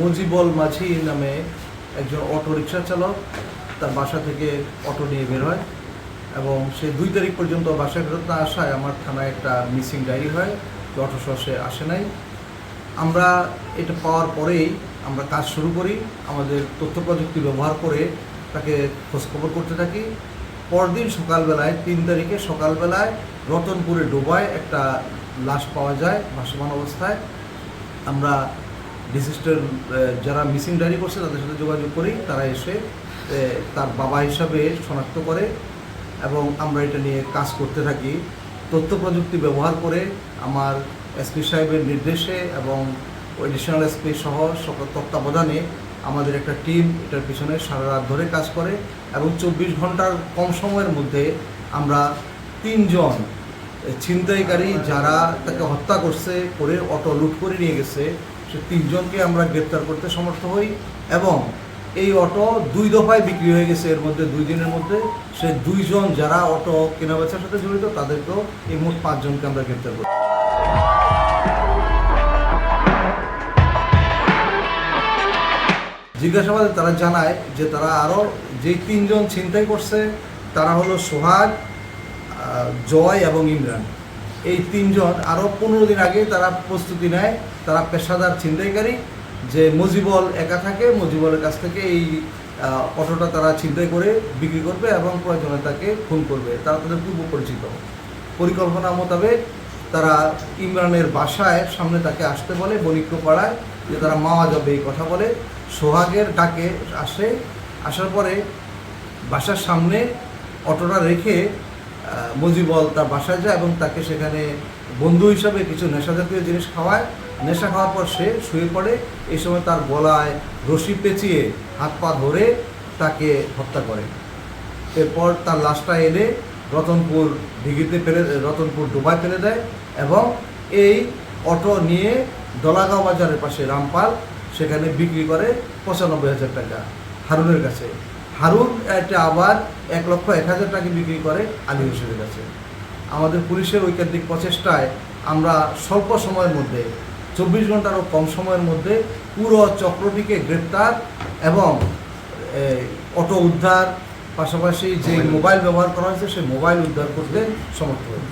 মজিবল মাঝি নামে একজন auto rickshaw চালক, তার বাসা থেকে অটো নিয়ে বের হয় এবং সে দুই তারিখ পর্যন্ত বাসায় ফেরত না আসায় আমার থানায় একটা মিসিং ডায়েরি হয় যে অটো সে আসে নাই। আমরা এটা পাওয়ার পরেই আমরা কাজ শুরু করি, আমাদের তথ্য প্রযুক্তি ব্যবহার করে তাকে খোঁজখবর করতে থাকি। পরদিন সকালবেলায়, তিন তারিখে সকালবেলায় রতনপুরে ডোবায় একটা লাশ পাওয়া যায়, ভাসমান অবস্থায়। আমরা বিশিষ্টের যারা মিসিং ডায়েরি করছে, তাদের সাথে যোগাযোগ করি তারা এসে তার বাবা হিসাবে শনাক্ত করে এবং আমরা এটা নিয়ে কাজ করতে থাকি। তথ্য প্রযুক্তি ব্যবহার করে আমার এসপি সাহেবের নির্দেশে এবং এডিশনাল এসপি সহ সকল তত্ত্বাবধানে আমাদের একটা টিম এটার পিছনে সারা রাত ধরে কাজ করে এবং চব্বিশ ঘণ্টার কম সময়ের মধ্যে আমরা তিনজন ছিনতাইকারী যারা তাকে হত্যা করছে, করে অটো লুট করে নিয়ে গেছে সে তিনজনকে আমরা গ্রেপ্তার করতে সমর্থ হই এবং এই অটো দুই দফায় বিক্রি হয়ে গেছে। এর মধ্যে দুই দিনের মধ্যে সে দুইজন যারা অটো কেনাবেচার সাথে জড়িত, তাদেরকেও এই মোট পাঁচজনকে আমরা গ্রেপ্তার করি। জিজ্ঞাসাবাদে তারা জানায় যে তারা আরও যে তিনজন ছিনতাই করছে, তারা হলো সোহাগ জয় এবং ইমরান। এই তিনজন আরও পনেরো দিন আগে তারা প্রস্তুতি নেয়, তারা পেশাদার ছিনতাইকারী, যে মজিবল একা থাকে, মজিবলের কাছ থেকে এই অটোটা তারা ছিনতাই করে বিক্রি করবে এবং প্রয়োজনে তাকে খুন করবে। তারা তাদের পূর্ব পরিচিত। পরিকল্পনা মোতাবেক তারা ইমরানের বাসায় সামনে তাকে আসতে বলে বণিক্য পাড়ায় যে তারা মাওয়া যাবে এই কথা বলে। সোহাগের ডাকে আসে, আসার পরে বাসার সামনে অটোটা রেখে মজিবল তার বাসায় যায় এবং তাকে সেখানে বন্ধু হিসাবে কিছু নেশা জাতীয় জিনিস খাওয়ায়। নেশা খাওয়ার পর সে শুয়ে পড়ে। এই সময় তার গলায় রশি পেঁচিয়ে হাত পা ধরে তাকে হত্যা করে। এরপর তার লাশটা এনে রতনপুর দিঘিতে ফেলে, রতনপুর ডোবায় ফেলে দেয় এবং এই অটো নিয়ে দলাগাঁও বাজারের পাশে রামপাল সেখানে বিক্রি করে পঁচানব্বই হাজার টাকা হারুনের কাছে। হারুন এটা আবার এক লক্ষ এক হাজার টাকা বিক্রি করে আলী হোসেনের কাছে। আমাদের পুলিশের ঐকান্তিক প্রচেষ্টায় আমরা স্বল্প সময়ের মধ্যে চব্বিশ ঘন্টারও কম সময়ের মধ্যে পুরো চক্রটিকে গ্রেপ্তার এবং অটো উদ্ধার পাশাপাশি যে মোবাইল। ব্যবহার করা হয়েছে সেই মোবাইল উদ্ধার করতে সমর্থ হয়েছে।